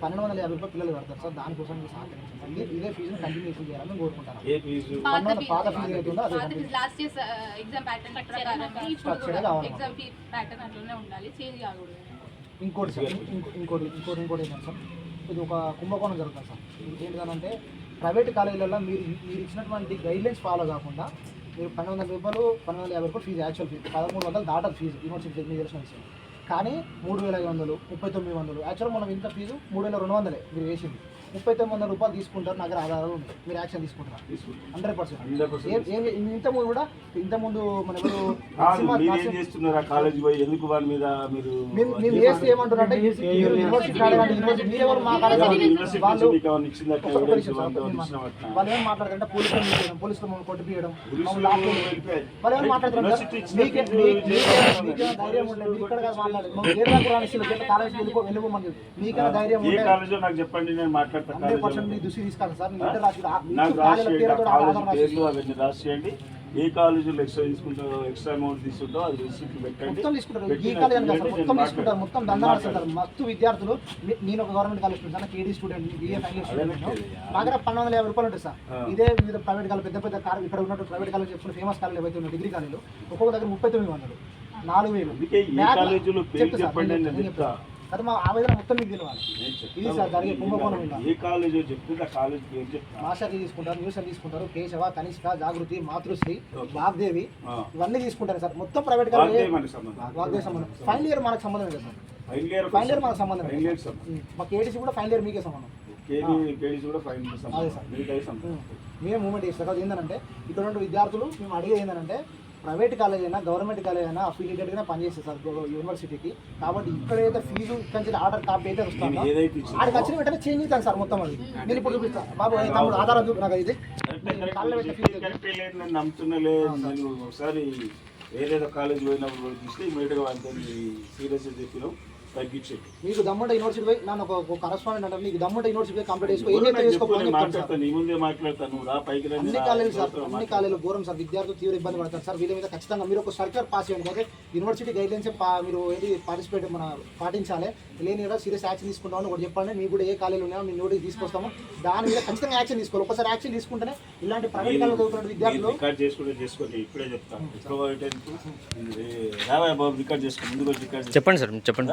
పన్నెండు వందల యాభై రూపాయలు పిల్లలు కడతారు. సార్ దానికోసం మీరు సహకరించండి. సార్ ఇదే- ఇదే ఫీజుని కంటిన్యూషన్ చేయాలని మేము కోరుకుంటాను ఏ ఫీజు పాత పాత ఫీజు ఏదైతే ఉందో అదే పాత fees last year exam pattern ప్రకారం ఇప్పుడు Structure కూడా కావాలి. ఎగ్జామ్ ఫీ ప్యాటర్న్ అట్లనే ఉండాలి. చేంజ్ కాకూడదు. ఇంకోటి సార్ ఇంకో- ఇంకోటి ఇంకోటి ఇంకోటి ఏంటంటే సార్ ఇది ఒక కుంభకోణం జరుగుతుంది సార్ ఏంటిదనంటే ప్రైవేట్ కాలేజీలలో మీరు మీరు ఇచ్చినటువంటి గైడ్లైన్స్ ఫాలో కాకుండా మీరు పన్నెండు వందల రూపాయలు పన్నెండు వందల యాభై రూపాయలు ఫీజు యాక్చువల్ ఫీజు పదమూడు వందలు దాటదు ఫీజు యూనివర్సిటీ మీకు తెలిసిన విషయం. కానీ మూడు వేల ఐదు వందలు ముప్పై తొమ్మిది వందలు. యాక్చువల్ మనం ఇంత ఫీజు మూడు వేల రెండు వందలే మీరు వేసింది. ముప్పై తొమ్మిది వందల రూపాయలు తీసుకుంటారు నా దగ్గర ఆధారాలు ఉన్నాయి. మీరు యాక్షన్ తీసుకుంటారు? తీసుకుంటాం. Hundred percent. Hundred percent. ఇంత ముందు కూడా ఇంత ముందు మన ఎవరు కాదు నరసింహ- మీరు ఏం నరసింహ- చేస్తున్నారు? ఆ కాలేజ్ పోయి ఎందుకు వాళ్ళ మీద మీరు మేము వేస్తే ఏమంటారు అంటే మీరెవరు మా కాలేజ్ వాళ్ళు వాళ్ళు ఏం పోలీసులు కొట్టిపియడం. వాళ్ళు ఏం మాట్లాడుతున్నారు ధైర్యం ఉండలేదు ఇక్కడ మాట్లాడలేదు వెళ్ళిపో వెళ్ళిపోమని చెప్పి మీకైనా ధైర్యం ఏ ఉంటే కాలేజో నాకు చెప్పండి నేను మాట్లాడతా హండ్రెడ్ పర్సెంట్ మీ కాలేజ్ దృష్టి తీసుకురాదు సార్ మీ ఇంటర్ రాసి నాకు రాసి పేరుతో కాలేజ్ ఆధారం రాసి పేర్లు అవన్నీ రాసి చేయండి. ఏ కాలేజీలో ఎక్స్ట్రా తీసుకుంటారో ఎక్స్ట్రా అమౌంట్ తీసుకుంటారో అది రిసీప్ట్ పెట్టండి. మొత్తం తీసుకుంటారు. ఈ కాలేజ్ మొత్తం తీసుకుంటారు మస్తు విద్యార్థులు నేను ఒక గవర్నమెంట్ కాలేజ్ స్టూడెంట్ కేడీ స్టూడెంట్ బిఏ ఫైనల్ స్టూడెంట్ అదేనండి. నా దగ్గర పన్నెండు వందల యాభై రూపాయలు ఉంటుంది సార్. ఇదే వివిధ ప్రైవేట్ కాలేజ్ పెద్ద పెద్ద కాలేజ్ ఇక్కడ ఉన్నట్టు ప్రైవేట్ కాలేజ్ చెప్పుకున్న ఫేమస్ కాలేజ్ ఏవైతే ఉన్నాయి డిగ్రీ కాలేజీలు ఒక్కొక్క దగ్గర ముప్పై తొమ్మిది వందలు నాలుగు వేలు. కాలేజీలో చెప్పండి అది మా ఆవేదన మొత్తం మీకు తెలియాలి. ఇది సార్ జరిగే కుంభకోణం. ఏ కాలేజో చెప్తే ఆ కాలేజ్ పేరు చెప్తా మాస్టర్ తీసుకుంటారు న్యూసన్ తీసుకుంటారు కేశవ కనిష్క జాగృతి మాతృశ్రీ. వాగ్దేవి. ఇవన్నీ తీసుకుంటారు సార్. మొత్తం ప్రైవేట్ కాలేజ్ వాగ్దేవి సంబంధం. ఫైనల్ ఇయర్ మనకు సంబంధం లేదు sir. Final year final year మనకు సంబంధం ఫైనల్ లేదు ఇయర్ సంబంధం. ఉం. మా కేటీసీ కూడా ఫైనల్ ఇయర్ మీకే సంబంధం. అదే సార్. మేమే మూమెంట్ చేస్తాం. కదా ఏంటంటే ఇక్కడ ఉన్న విద్యార్థులు మేము అడిగేది ఏంటంటే ప్రైవేట్ కాలేజ్ అయినా గవర్నమెంట్ కాలేజ్ అయినా అఫిలియేటెడ్గా పనిచేస్తారు సార్ యూనివర్సిటీకి. కాబట్టి ఇక్కడైతే ఫీజు ఇక్కడ ఆర్డర్ కాపీ అయితే ఇచ్చిందో? ఆడికి వచ్చిన వెంటనే చేంజ్ అవుతాను సార్ మొత్తం అది. నేను ఇప్పుడు చూపిస్తాను బాబు తమ్ముడు ఆధారం చూపు నాకు ఇది. ఒకసారి ఏదేదో కాలేజ్ పోయినప్పుడు చూస్తే ఇమీడియట్గా వాళ్ళతో సీరియస్గా చెప్పినాం. తగ్గించేది మీకు దమ్ముంట యూనివర్సిటీ పోయి నన్ను ఒక కరస్పాండెంట్ అంటే మీకు దమ్ముంట యూనివర్సిటీ పోయి కంప్లీట్ చేసుకో ఏం ఎవరు చేస్తే నాకు చేసుకో చెప్పు, అని నేను చెప్తాను సార్ మాట్లాడతాను. నీ ముందే మాట్లాడతాను. నువ్వు రా పైకి రండి, అన్ని కాలేజీలు సార్ అన్ని. కాలేజీలు ఘోరం సార్ విద్యార్థులు తీవ్ర ఇబ్బంది పడతారు సార్. వీళ్ళ మీద ఖచ్చితంగా మీరు ఒక సర్క్యులర్ పాస్ చేయండి. అయితే యూనివర్సిటీ గైడ్ లైన్స్ మీరు ఏది పార్టిసిపేట్ మన పాటించాలి. లేని కూడా సీరియస్ యాక్షన్ తీసుకుంటామని ఒకటి చెప్పండి. మీకు కూడా ఏ కాలేజీలు ఉన్నాయో మీ నోటికి తీసుకొస్తాము. దాని మీద ఖచ్చితంగా యాక్షన్ తీసుకోవాలి. ఒకసారి యాక్షన్ తీసుకుంటేనే ఇలాంటి ప్రైవేట్ కాలేజ్ చదువుతున్న విద్యార్థులు రికార్డ్ చేసుకుంటే చేసుకోండి. ఇప్పుడే చెప్తాను. బాబు రికార్డ్ ముందుకు రికార్డ్ చెప్పండి సార్ చెప్పండి.